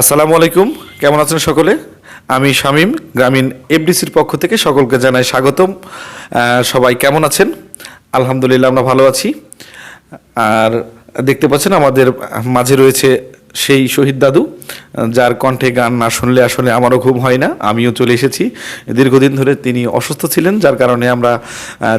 আসসালামু আলাইকুম। কেমন আছেন সকলে? আমি শামীম, গ্রামীণ এফডিসির পক্ষ থেকে সকলকে জানাই স্বাগতম। সবাই কেমন আছেন? আলহামদুলিল্লাহ আমরা ভালো আছি। আর দেখতে পাচ্ছেন আমাদের মাঝে রয়েছে সেই শহীদ দাদু, যার কণ্ঠে গান না শুনলে আসলে আমারও ঘুম হয় না, আমিও চলে এসেছি। দীর্ঘদিন ধরে তিনি অসুস্থ ছিলেন, যার কারণে আমরা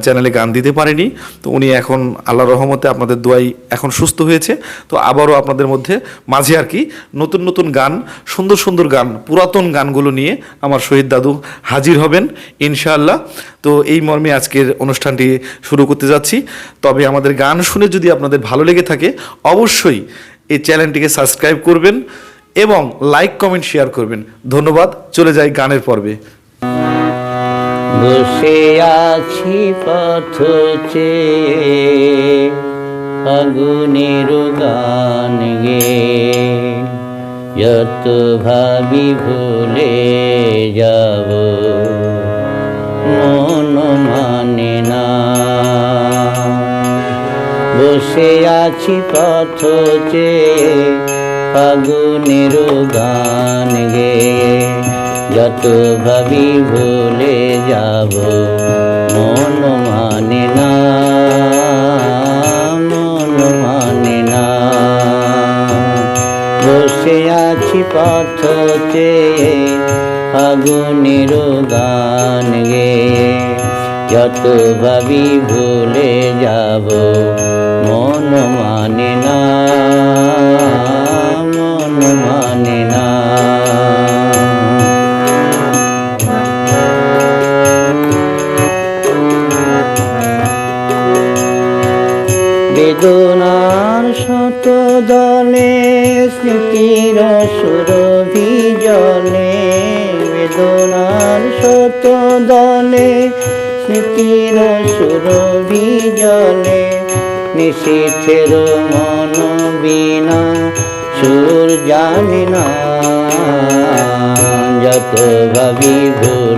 চ্যানেলে গান দিতে পারিনি। তো উনি এখন আল্লাহ রহমতে আপনাদের দোয়াই এখন সুস্থ হয়েছে। তো আবারও আপনাদের মধ্যে মাঝে আর কি নতুন নতুন গান, সুন্দর সুন্দর গান, পুরাতন গানগুলো নিয়ে আমার শহীদ দাদু হাজির হবেন, ইনশাআল্লাহ। তো এই মর্মে আজকের অনুষ্ঠানটি শুরু করতে যাচ্ছি। তবে আমাদের গান শুনে যদি আপনাদের ভালো লেগে থাকে, অবশ্যই এই চ্যানেলটিকে সাবস্ক্রাইব করবেন এবং লাইক, কমেন্ট, শেয়ার করবেন। ধন্যবাদ। চলে যাই গানের পর্বে। বসে আছি পথ ফাগুনের গান গে। যত ভাবি ভুলে যাব। বসে আছি পথ চেয়ে ফাগুনের গান গে যত ভাবি ভুলে যাব, মন মানে না, মন মানে না। বসে আছি পথ চেয়ে ফাগুনের গান গে যত ভাবি ভুলে যাব মন মানে না মন মানে না বেদনার শত দলে স্মৃতির সুরভি জলে, বেদনার শত দলে স্মৃতির সুরভি জলে। নিশীথের মন বিনা সুর জানি না। যত ভাবি ভুলে